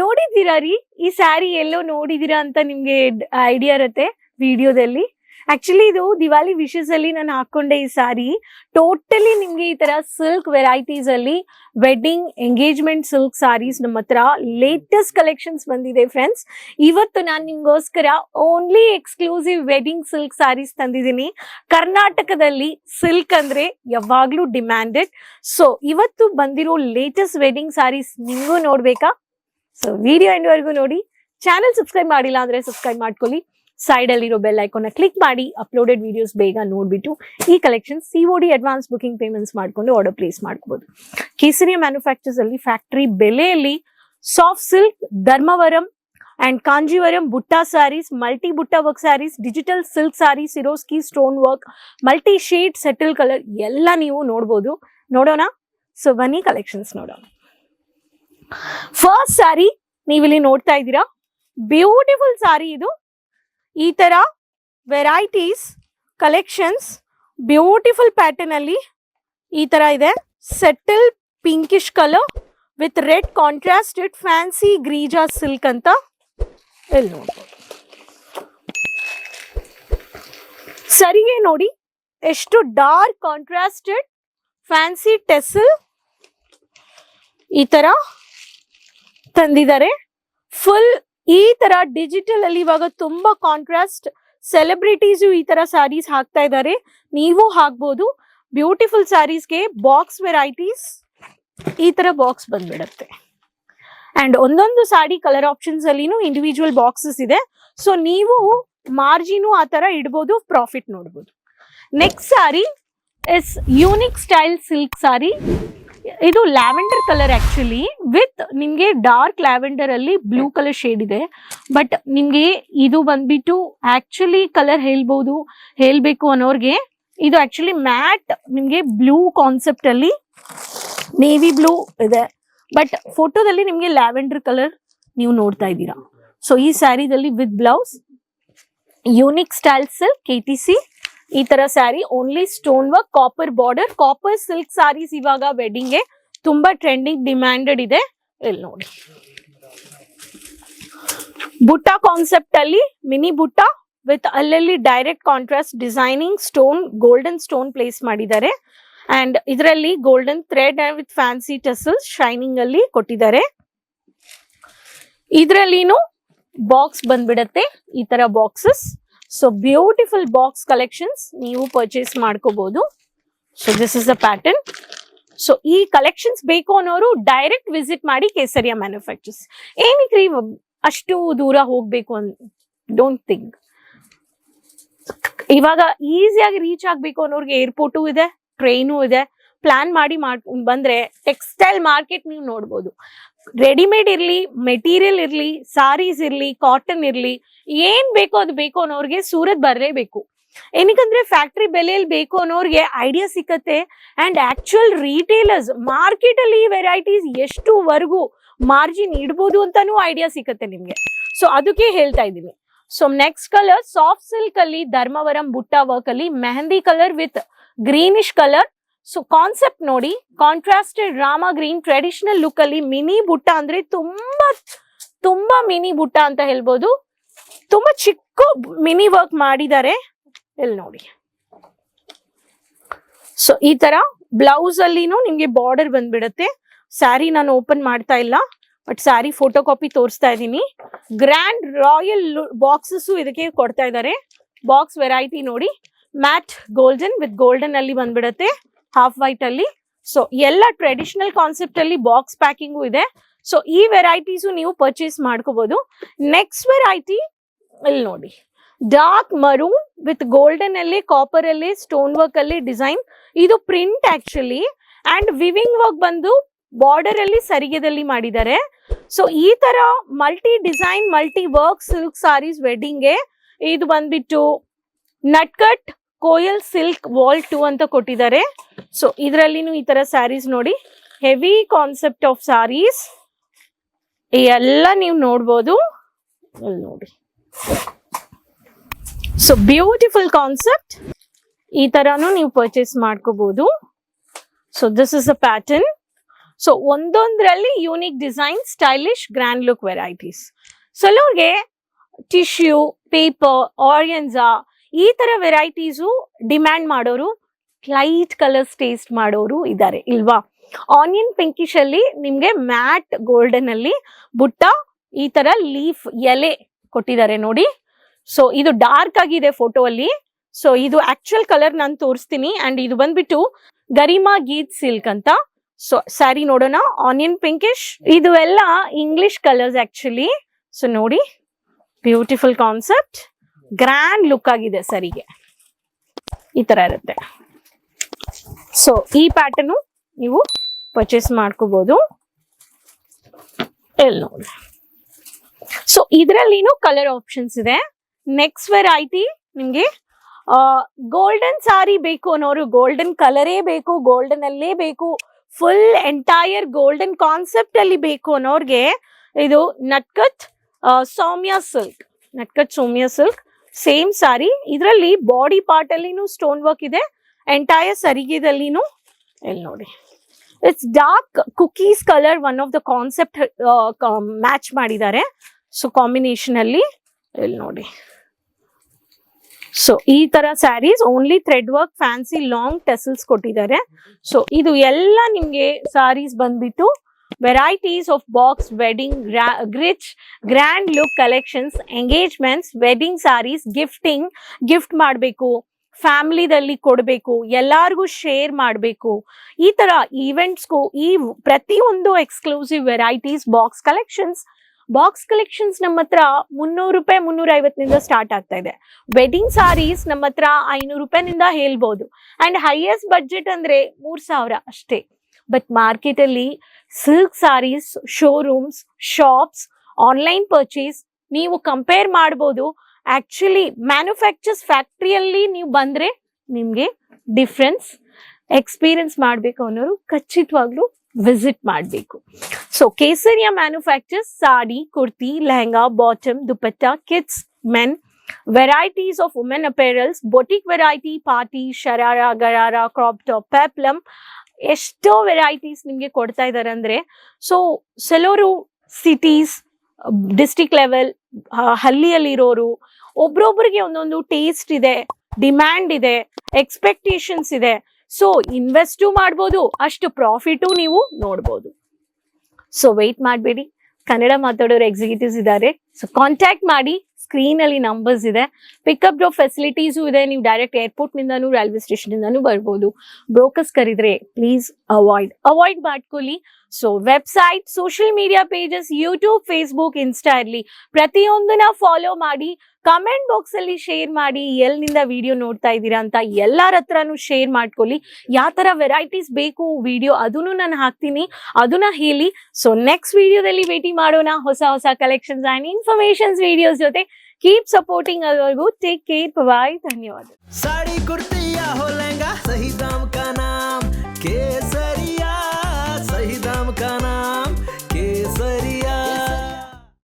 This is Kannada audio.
ನೋಡಿದ್ದೀರಾ ರೀ? ಈ ಸ್ಯಾರಿ ಎಲ್ಲೋ ನೋಡಿದೀರಾ ಅಂತ ನಿಮ್ಗೆ ಐಡಿಯಾ ಇರುತ್ತೆ ವಿಡಿಯೋದಲ್ಲಿ. ಆಕ್ಚುಲಿ ಇದು ದಿವಾಲಿ ವಿಶಸ್ ಅಲ್ಲಿ ನಾನು ಹಾಕೊಂಡೆ ಈ ಸಾರಿ ಟೋಟಲಿ ನಿಮ್ಗೆ ಈ ತರ ಸಿಲ್ಕ್ ವೆರೈಟೀಸ್ ಅಲ್ಲಿ ವೆಡ್ಡಿಂಗ್ ಎಂಗೇಜ್ಮೆಂಟ್ ಸಿಲ್ಕ್ ಸಾರೀಸ್ ನಮ್ಮ ಹತ್ರ ಲೇಟೆಸ್ಟ್ ಕಲೆಕ್ಷನ್ಸ್ ಬಂದಿದೆ ಫ್ರೆಂಡ್ಸ್ ಇವತ್ತು ನಾನು ನಿಮ್ಗೋಸ್ಕರ only exclusive wedding silk saris ತಂದಿದ್ದೀನಿ. ಕರ್ನಾಟಕದಲ್ಲಿ ಸಿಲ್ಕ್ ಅಂದ್ರೆ ಯಾವಾಗ್ಲೂ ಡಿಮ್ಯಾಂಡೆಡ್ ಸೊ ಇವತ್ತು ಬಂದಿರೋ ಲೇಟೆಸ್ಟ್ ವೆಡ್ಡಿಂಗ್ ಸಾರೀಸ್ ನಿಮಗೂ ನೋಡ್ಬೇಕಾ? ಸೊ ವಿಡಿಯೋ ಎಂಡ್ವರೆಗೂ ನೋಡಿ. ಚಾನೆಲ್ ಸಬ್ಸ್ಕ್ರೈಬ್ ಮಾಡಿಲ್ಲ ಅಂದ್ರೆ ಸಬ್ಸ್ಕ್ರೈಬ್ ಮಾಡ್ಕೊಳ್ಳಿ. ಸೈಡ್ ಅಲ್ಲಿರೋ ಬೆಲ್ ಐಕಾನ್ ಕ್ಲಿಕ್ ಮಾಡಿ. ಅಪ್ಲೋಡೆಡ್ ವಿಡಿಯೋಸ್ ಬೇಗ ನೋಡ್ಬಿಟ್ಟು ಈ collection C advance booking payments ಮಾಡ್ಕೊಂಡು ಆರ್ಡರ್ ಪ್ಲೇಸ್ ಮಾಡ್ಕೋಬೋದು. ಕೇಸರಿಯ ಮ್ಯಾನುಫ್ಯಾಕ್ಚರ್ಸ್ ಅಲ್ಲಿ ಫ್ಯಾಕ್ಟರಿ ಬೆಲೆಯಲ್ಲಿ soft silk Dharmavaram and Kanjivaram, butta saris multi butta work saris digital silk saris Swarovski stone work multi shade subtle colour ಎಲ್ಲ ನೀವು ನೋಡ್ಬೋದು. ನೋಡೋಣ? ಸೊ ಬನ್ನಿ ಕಲೆಕ್ಷನ್ಸ್ ನೋಡೋಣ. ಫಸ್ಟ್ ಸ್ಯಾರಿ ನೀವಿಲ್ಲಿ ನೋಡ್ತಾ ಇದ್ದೀರಾ? ಬ್ಯೂಟಿಫುಲ್ ಸಾರಿ ಇದು. ಈ ತರ ವೆರೈಟೀಸ್ ಕಲೆಕ್ಷನ್ಸ್ ಬ್ಯೂಟಿಫುಲ್ ಪ್ಯಾಟರ್ನ್ ಅಲ್ಲಿ ಈ ತರ ಇದೆ. Subtle pinkish colour with red contrasted fancy ಗ್ರೀಜಾ silk ಅಂತ ಎಲ್ಲಿ ನೋಡ್ಬೋದು. ಸರಿಗೆ ನೋಡಿ, ಎಷ್ಟು ಡಾರ್ಕ್ ಕಾಂಟ್ರಾಸ್ಟೆಡ್ ಫ್ಯಾನ್ಸಿ ಟೆಸಲ್ ಈ ತರ ತಂದಿದ್ದಾರೆ. ಫುಲ್ ಈ ತರ ಡಿಜಿಟಲ್ ಅಲ್ಲಿ ಇವಾಗ ತುಂಬಾ ಕಾಂಟ್ರಾಸ್ಟ್ ಸೆಲೆಬ್ರಿಟೀಸ್ ಈ ತರ ಸ್ಯಾರೀಸ್ ಹಾಕ್ತಾ ಇದ್ದಾರೆ. ನೀವು ಹಾಕ್ಬೋದು. ಬ್ಯೂಟಿಫುಲ್ ಸ್ಯಾರೀಸ್ಗೆ ಬಾಕ್ಸ್ ವೆರೈಟೀಸ್ ಈ ತರ ಬಾಕ್ಸ್ ಬಂದ್ಬಿಡತ್ತೆ. ಅಂಡ್ ಒಂದೊಂದು ಸಾಡಿ ಕಲರ್ ಆಪ್ಷನ್ಸ್ ಅಲ್ಲಿನೂ ಇಂಡಿವಿಜುವಲ್ ಬಾಕ್ಸಸ್ ಇದೆ. ಸೊ ನೀವು ಮಾರ್ಜಿನು ಆ ತರ ಇಡ್ಬೋದು ಪ್ರಾಫಿಟ್ ನೋಡ್ಬೋದು. Next sari is unique style silk sari ಇದು ಲ್ಯಾವೆಂಡರ್ ಕಲರ್ ಆಕ್ಚುಲಿ ವಿತ್ ನಿಮ್ಗೆ ಡಾರ್ಕ್ ಲ್ಯಾವೆಂಡರ್ ಅಲ್ಲಿ ಬ್ಲೂ ಕಲರ್ ಶೇಡ್ ಇದೆ. ಬಟ್ ನಿಮ್ಗೆ ಇದು ಬಂದ್ಬಿಟ್ಟು ಆಕ್ಚುಲಿ ಕಲರ್ ಹೇಳ್ಬೋದು, ಹೇಳ್ಬೇಕು ಅನ್ನೋರ್ಗೆ ಇದು ಆಕ್ಚುಲಿ ಮ್ಯಾಟ್ ನಿಮ್ಗೆ ಬ್ಲೂ ಕಾನ್ಸೆಪ್ಟ್ ಅಲ್ಲಿ ನೇವಿ ಬ್ಲೂ ಇದೆ. ಬಟ್ ಫೋಟೋದಲ್ಲಿ ನಿಮ್ಗೆ ಲ್ಯಾವೆಂಡರ್ ಕಲರ್ ನೀವು ನೋಡ್ತಾ ಇದ್ದೀರಾ. ಸೊ ಈ ಸ್ಯಾರಿದಲ್ಲಿ with blouse unique style silk K T C ಈ ತರ sari only stone work copper border copper silk saris ಇವಾಗ wedding ಗೆ ತುಂಬಾ ಟ್ರೆಂಡಿಂಗ್ ಡಿಮ್ಯಾಂಡೆಡ್ ಇದೆ. ಇಲ್ಲಿ ನೋಡಿ. ಬುಟ್ಟ ಕಾನ್ಸೆಪ್ಟ್ ಅಲ್ಲಿ ಮಿನಿ ಬುಟ್ಟ ವಿತ್ ಅಲ್ಲಲ್ಲಿ direct contrast designing stone golden stone place ಮಾಡಿದ್ದಾರೆ. ಅಂಡ್ ಇದರಲ್ಲಿ golden thread with fancy tassels shining ಅಲ್ಲಿ ಕೊಟ್ಟಿದ್ದಾರೆ. ಇದರಲ್ಲಿನೂ ಬಾಕ್ಸ್ ಬಂದ್ಬಿಡತ್ತೆ, ಈ ತರ boxes so beautiful box collections ನೀವು ಪರ್ಚೇಸ್ ಮಾಡ್ಕೋಬಹುದು so this is the pattern so ಈ ಕಲೆಕ್ಷನ್ಸ್ ಬೇಕು ಅನ್ನೋರು ಡೈರೆಕ್ಟ್ ವಿಸಿಟ್ ಮಾಡಿ ಕೇಸರಿಯಾ ಮ್ಯಾನುಫ್ಯಾಕ್ಚರ್ಸ್ ಏನಕ್ಕೆ ಅಷ್ಟು ದೂರ ಹೋಗ್ಬೇಕು ಅನ್ ಡೋಂಟ್ ಥಿಂಕ್ ಇವಾಗ ಈಸಿಯಾಗಿ ರೀಚ್ ಆಗ್ಬೇಕು ಅನ್ನೋರ್ಗೆ ಏರ್ಪೋರ್ಟು ಇದೆ ಟ್ರೈನು ಇದೆ. ಪ್ಲಾನ್ ಮಾಡಿ ಮಾಡ್ ಬಂದ್ರೆ ಟೆಕ್ಸ್ಟೈಲ್ ಮಾರ್ಕೆಟ್ ನೀವು ನೋಡ್ಬೋದು. ರೆಡಿಮೇಡ್ ಇರ್ಲಿ, ಮೆಟೀರಿಯಲ್ ಇರ್ಲಿ, ಸಾರೀಸ್ ಇರ್ಲಿ, ಕಾಟನ್ ಇರ್ಲಿ, ಏನ್ ಬೇಕೋ ಅದು ಬೇಕು ಅನ್ನೋರ್ಗೆ ಸೂರತ್ ಬರಲೇಬೇಕು ಏನಕ್ಕಂದ್ರೆ ಫ್ಯಾಕ್ಟ್ರಿ ಬೆಲೆಯಲ್ಲಿ ಬೇಕು ಅನ್ನೋರ್ಗೆ ಐಡಿಯಾ ಸಿಕ್ಕತ್ತೆ. ಅಂಡ್ ಆಕ್ಚುಯಲ್ ರೀಟೇಲರ್ಸ್ ಮಾರ್ಕೆಟ್ ಅಲ್ಲಿ ಈ ವೆರೈಟೀಸ್ ಎಷ್ಟುವರೆಗೂ ಮಾರ್ಜಿನ್ ಇಡ್ಬೋದು ಅಂತಾನೂ ಐಡಿಯಾ ಸಿಕ್ಕತ್ತೆ ನಿಮ್ಗೆ. ಸೊ ಅದಕ್ಕೆ ಹೇಳ್ತಾ ಇದ್ದೀನಿ. So next colour soft silk ಅಲ್ಲಿ ಧರ್ಮವರಂ ಬುಟ್ಟ ವರ್ಕ್ ಅಲ್ಲಿ, mehndi colour with greenish colour so concept ನೋಡಿ contrasted Rama green traditional look ಅಲ್ಲಿ ಮಿನಿ ಬುಟ್ಟ ಅಂದ್ರೆ ತುಂಬಾ ತುಂಬಾ ಮಿನಿ ಬುಟ್ಟ ಅಂತ ಹೇಳ್ಬೋದು. ತುಂಬಾ ಚಿಕ್ಕ ಮಿನಿ ವರ್ಕ್ ಮಾಡಿದ್ದಾರೆ. ಇಲ್ಲಿ ನೋಡಿ. ಸೊ ಈ ತರ ಬ್ಲೌಸ್ ಅಲ್ಲಿನೂ ನಿಮ್ಗೆ ಬಾರ್ಡರ್ ಬಂದ್ಬಿಡತ್ತೆ. ಸ್ಯಾರಿ ನಾನು ಓಪನ್ ಮಾಡ್ತಾ ಇಲ್ಲ ಬಟ್ ಸ್ಯಾರಿ ಫೋಟೋ ಕಾಪಿ ತೋರಿಸ್ತಾ ಇದ್ದೀನಿ. ಗ್ರ್ಯಾಂಡ್ ರಾಯಲ್ ಬಾಕ್ಸಸ್ ಇದಕ್ಕೆ ಕೊಡ್ತಾ ಇದ್ದಾರೆ. ಬಾಕ್ಸ್ ವೆರೈಟಿ ನೋಡಿ ಮ್ಯಾಟ್ ಗೋಲ್ಡನ್ ವಿತ್ ಗೋಲ್ಡನ್ ಅಲ್ಲಿ ಬಂದ್ಬಿಡತ್ತೆ. ಹಾಫ್ ವೈಟ್ ಅಲ್ಲಿ. ಸೊ ಎಲ್ಲ ಟ್ರೆಡಿಷನಲ್ ಕಾನ್ಸೆಪ್ಟ್ ಅಲ್ಲಿ ಬಾಕ್ಸ್ ಪ್ಯಾಕಿಂಗು ಇದೆ. ಸೊ ಈ ವೆರೈಟೀಸು ನೀವು ಪರ್ಚೇಸ್ ಮಾಡ್ಕೋಬಹುದು ನೆಕ್ಸ್ಟ್ ವೆರೈಟಿ ಇಲ್ಲಿ ನೋಡಿ. ಡಾರ್ಕ್ ಮರೂನ್ ವಿತ್ ಗೋಲ್ಡನ್ ಅಲ್ಲಿ ಕಾಪರ್ ಅಲ್ಲಿ ಸ್ಟೋನ್ ವರ್ಕ್ ಅಲ್ಲಿ ಡಿಸೈನ್ ಇದು print actually and weaving work ಬಂದು ಬಾರ್ಡರ್ ಅಲ್ಲಿ ಸರಿಗೆದಲ್ಲಿ ಮಾಡಿದ್ದಾರೆ. ಸೊ ಈ ತರ multi design multi work silk saris wedding ಇದು ಬಂದ್ಬಿಟ್ಟು Natkhat Koyal silk wall two ಅಂತ ಕೊಟ್ಟಿದ್ದಾರೆ. ಸೊ ಇದರಲ್ಲಿನೂ ಈ ತರ ಸ್ಯಾರೀಸ್ ನೋಡಿ. ಹೆವಿ ಕಾನ್ಸೆಪ್ಟ್ ಆಫ್ ಸ್ಯಾರೀಸ್ ಎಲ್ಲ ನೀವು ನೋಡ್ಬೋದು. ನೋಡಿ. ಸೊ ಬ್ಯೂಟಿಫುಲ್ ಕಾನ್ಸೆಪ್ಟ್ ಈ ತರಾನು ನೀವು ಪರ್ಚೇಸ್ ಮಾಡ್ಕೋಬಹುದು so this is a pattern so ಒಂದೊಂದರಲ್ಲಿ unique design stylish grand look varieties ಕೆಲವ್ರಿಗೆ ಟಿಶ್ಯೂ ಪೇಪರ್ ಆರಿಯನ್ಸಾ ಈ ತರ ವೆರೈಟೀಸು ಡಿಮ್ಯಾಂಡ್ ಮಾಡೋರು ಲೈಟ್ ಕಲರ್ಸ್ ಟೇಸ್ಟ್ ಮಾಡೋರು ಇದ್ದಾರೆ ಇಲ್ವಾ? ಆನಿಯನ್ ಪಿಂಕಿಶ್ ಅಲ್ಲಿ ನಿಮ್ಗೆ ಮ್ಯಾಟ್ ಗೋಲ್ಡನ್ ಅಲ್ಲಿ ಬುಟ್ಟ, ಈ ತರ ಲೀಫ್ ಎಲೆ ಕೊಟ್ಟಿದ್ದಾರೆ ನೋಡಿ. ಸೊ ಇದು ಡಾರ್ಕ್ ಆಗಿದೆ ಫೋಟೋ ಅಲ್ಲಿ. ಸೊ ಇದು ಆಕ್ಚುಯಲ್ ಕಲರ್ ನಾನು ತೋರಿಸ್ತೀನಿ. ಅಂಡ್ ಇದು ಬಂದ್ಬಿಟ್ಟು ಗರಿಮಾ ಗೀತ್ ಸಿಲ್ಕ್ ಅಂತ. ಸೊ ಸ್ಯಾರಿ ನೋಡೋಣ. ಆನಿಯನ್ ಪಿಂಕಿಶ್ ಇದು ಎಲ್ಲ ಇಂಗ್ಲಿಷ್ ಕಲರ್ಸ್ ಆಕ್ಚುಲಿ ಸೊ ನೋಡಿ. ಬ್ಯೂಟಿಫುಲ್ ಕಾನ್ಸೆಪ್ಟ್ ಗ್ರ್ಯಾಂಡ್ ಲುಕ್ ಆಗಿದೆ ಸರಿಗೆ. ಈ ತರ ಇರುತ್ತೆ. ಸೊ ಈ ಪ್ಯಾಟರ್ನು ನೀವು ಪರ್ಚೇಸ್ ಮಾಡ್ಕೋಬಹುದು ಎಲ್ ನೋಡಿ. ಸೊ ಇದರಲ್ಲಿನೂ ಕಲರ್ ಆಪ್ಷನ್ಸ್ ಇದೆ. ನೆಕ್ಸ್ಟ್ ವೆರೈಟಿ ನಿಮ್ಗೆ ಗೋಲ್ಡನ್ ಸಾರಿ ಬೇಕು ಅನ್ನೋರು ಗೋಲ್ಡನ್ ಕಲರೇ ಬೇಕು ಗೋಲ್ಡನ್ ಅಲ್ಲೇ ಬೇಕು ಫುಲ್ ಎಂಟೈರ್ ಗೋಲ್ಡನ್ ಕಾನ್ಸೆಪ್ಟ್ ಅಲ್ಲಿ ಬೇಕು ಅನ್ನೋರ್ಗೆ ಇದು Natkhat Saumya silk Natkhat Saumya silk same sari ಇದರಲ್ಲಿ ಬಾಡಿ ಪಾರ್ಟ್ ಅಲ್ಲಿನೂ ಸ್ಟೋನ್ ವರ್ಕ್ ಇದೆ. ಎಂಟೈರ್ ಸರಿಗೆದಲ್ಲಿನೂ ಇಲ್ಲಿ ನೋಡಿ. It's dark cookies colour one of the concept match ಮಾಡಿದ್ದಾರೆ. ಸೊ ಕಾಂಬಿನೇಷನ್ ಅಲ್ಲಿ ಇಲ್ಲಿ ನೋಡಿ. ಸೊ ಈ ತರ saris only thread work fancy long tassels ಕೊಟ್ಟಿದ್ದಾರೆ. ಸೊ ಇದು ಎಲ್ಲ ನಿಮ್ಗೆ ಸಾರೀಸ್ ಬಂದ್ಬಿಟ್ಟು varieties of box wedding rich, grand look collections engagements wedding saris gifting gift ಮಾಡಬೇಕು ಫ್ಯಾಮಿಲಿದಲ್ಲಿ ಕೊಡಬೇಕು ಎಲ್ಲಾರ್ಗೂ ಶೇರ್ ಮಾಡಬೇಕು. ಈ ತರ ಈವೆಂಟ್ಸ್ಗೂ ಈ ಪ್ರತಿಯೊಂದು exclusive varieties box collections box collections ನಮ್ಮ ಹತ್ರ ಮುನ್ನೂರು ರೂಪಾಯಿ ಮುನ್ನೂರ ಐವತ್ತಿನಿಂದ ಸ್ಟಾರ್ಟ್ ಆಗ್ತಾ ಇದೆ. ವೆಡ್ಡಿಂಗ್ ಸಾರೀಸ್ ನಮ್ಮ ಹತ್ರ ಐನೂರು ರೂಪಾಯಿನಿಂದ ಹೇಳ್ಬೋದು. ಅಂಡ್ ಹೈಯೆಸ್ಟ್ ಬಡ್ಜೆಟ್ ಅಂದ್ರೆ ಮೂರ್ ಸಾವಿರ ಅಷ್ಟೇ. ಬಟ್ ಮಾರ್ಕೆಟ್ ಅಲ್ಲಿ silk sarees showrooms shops online purchase ನೀವು ಕಂಪೇರ್ ಮಾಡ್ಬೋದು. ಆಕ್ಚುಲಿ ಮ್ಯಾನುಫ್ಯಾಕ್ಚರ್ಸ್ ಫ್ಯಾಕ್ಟ್ರಿಯಲ್ಲಿ ನೀವು ಬಂದ್ರೆ ನಿಮ್ಗೆ ಡಿಫ್ರೆನ್ಸ್ ಎಕ್ಸ್ಪೀರಿಯನ್ಸ್ ಮಾಡಬೇಕು ಅನ್ನೋರು ಖಚಿತವಾಗ್ಲೂ ವಿಸಿಟ್ ಮಾಡಬೇಕು. So Kesariya manufacturers sari kurti lehenga bottom dupatta kids men varieties of women apparels boutique variety party sharara gharara crop top peplum ಎಷ್ಟೋ ವೆರೈಟೀಸ್ ನಿಮ್ಗೆ ಕೊಡ್ತಾ ಇದ್ದಾರೆ ಅಂದ್ರೆ ಸೊ ಸೆಲೋರು ಸಿಟೀಸ್ ಡಿಸ್ಟಿಕ್ ಲೆವೆಲ್ ಹಳ್ಳಿಯಲ್ಲಿರೋರು, ಒಬ್ರೊಬ್ರಿಗೆ ಒಂದೊಂದು ಟೇಸ್ಟ್ ಇದೆ ಡಿಮ್ಯಾಂಡ್ ಇದೆ ಎಕ್ಸ್ಪೆಕ್ಟೇಷನ್ಸ್ ಇದೆ. ಸೊ ಇನ್ವೆಸ್ಟು ಮಾಡ್ಬೋದು, ಅಷ್ಟು ಪ್ರಾಫಿಟು ನೀವು ನೋಡ್ಬೋದು. ಸೊ ವೆಯ್ಟ್ ಮಾಡಬೇಡಿ. ಕನ್ನಡ ಮಾತಾಡೋರು ಎಕ್ಸಿಕ್ಯೂಟಿವ್ಸ್ ಇದ್ದಾರೆ ಸೊ ಕಾಂಟ್ಯಾಕ್ಟ್ ಮಾಡಿ. ಸ್ಕ್ರೀನ್ ಅಲ್ಲಿ ನಂಬರ್ಸ್ ಇದೆ. ಪಿಕಪ್ ಡ್ರಾಪ್ ಫೆಸಿಲಿಟೀಸು ಇದೆ. ನೀವು ಡೈರೆಕ್ಟ್ ಏರ್ಪೋರ್ಟ್ ನಿಂದಾನು ರೈಲ್ವೆ ಸ್ಟೇಷನ್ ಇಂದಾನು ಬರ್ಬೋದು. ಬ್ರೋಕರ್ಸ್ ಕರೀದ್ರೆ ಪ್ಲೀಸ್ ಅವಾಯ್ಡ್ ಅವಾಯ್ಡ್ ಮಾಡ್ಕೊಳ್ಳಿ. So website social media pages YouTube Facebook Insta ಇರಲಿ. ಪ್ರತಿಯೊಂದನ್ನ ಫಾಲೋ ಮಾಡಿ ಕಮೆಂಟ್ ಬಾಕ್ಸ್ ಅಲ್ಲಿ ಶೇರ್ ಮಾಡಿ, ಎಲ್ಲಿಂದ ವಿಡಿಯೋ ನೋಡ್ತಾ ಇದ್ದೀರಾ ಅಂತ ಎಲ್ಲರ ಹತ್ರನು ಶೇರ್ ಮಾಡ್ಕೊಳ್ಳಿ. ಯಾವ ತರ ವೆರೈಟೀಸ್ ಬೇಕು ವಿಡಿಯೋ ಅದನ್ನು ನಾನು ಹಾಕ್ತೀನಿ ಅದನ್ನ ಹೇಳಿ. ಸೊ ನೆಕ್ಸ್ಟ್ ವಿಡಿಯೋದಲ್ಲಿ ಭೇಟಿ ಮಾಡೋಣ. ಹೊಸ ಹೊಸ ಕಲೆಕ್ಷನ್ಸ್ ಅಂಡ್ ಇನ್ಫಾರ್ಮೇಶನ್ಸ್ ವಿಡಿಯೋಸ್ ಜೊತೆ. ಕೀಪ್ ಸಪೋರ್ಟಿಂಗ್ ಅದವರೆಗೂ ಟೇಕ್ ಕೇರ್ ಬಾಯ್ ಧನ್ಯವಾದ.